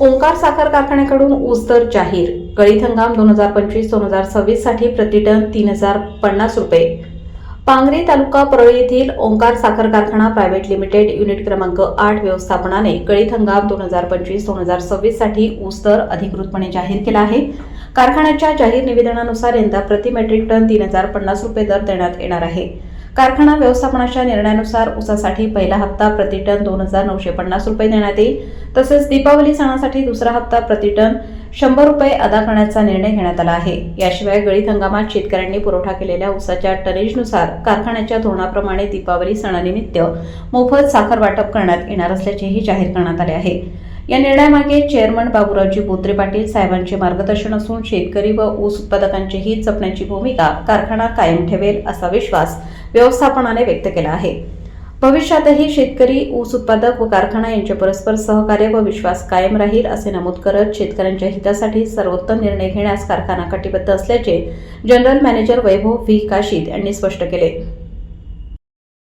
ओंकार साखर कारखान्याकडून ऊस दर जाहीर. गळीत हंगाम दोन हजार पंचवीस दोन हजार सव्वीससाठी प्रतिटन तीन हजार पन्नास रुपये. पांगरी तालुका परळी येथील ओंकार साखर कारखाना प्रायव्हेट लिमिटेड युनिट क्रमांक आठ व्यवस्थापनाने गळीत हंगाम दोन हजार पंचवीस दोन हजार सव्वीससाठी ऊस दर अधिकृतपणे जाहीर केला आहे. कारखान्याच्या जाहीर निवेदनानुसार यंदा प्रति मेट्रिक टन तीन हजार पन्नास रुपये दर देण्यात येणार आहे. कारखाना व्यवस्थापनाच्या निर्णयानुसार ऊसासाठी पहिला हप्ता प्रतिटन दोन हजार नऊशे पन्नास रुपये देण्यात येईल. तसेच दीपावली सणासाठी दुसरा हप्ता प्रतिटन शंभर रुपये अदा करण्याचा निर्णय घेण्यात आला आहे. याशिवाय गळीत हंगामात शेतकऱ्यांनी पुरवठा केलेल्या ऊसाच्या टनेजनुसार कारखान्याच्या धोरणाप्रमाणे दीपावली सणानिमित्त मोफत साखर वाटप करण्यात येणार असल्याचेही जाहीर करण्यात आले आहे. या निर्णयामागे चेअरमन बाबूरावजी बोत्रे पाटील साहेबांचे मार्गदर्शन असून शेतकरी व ऊस उत्पादकांचीही जपण्याची भूमिका कारखाना कायम ठेवेल असा विश्वास व्यवस्थापनाने व्यक्त केला आहे. भविष्यातही शेतकरी ऊस उत्पादक व कारखाना यांचे परस्पर सहकार्य व विश्वास कायम राहील असे नमूद करत शेतकऱ्यांच्या हितासाठी सर्वोत्तम निर्णय घेण्यास कारखाना कटिबद्ध असल्याचे general manager Vaibhav V. Kashid यांनी स्पष्ट केले.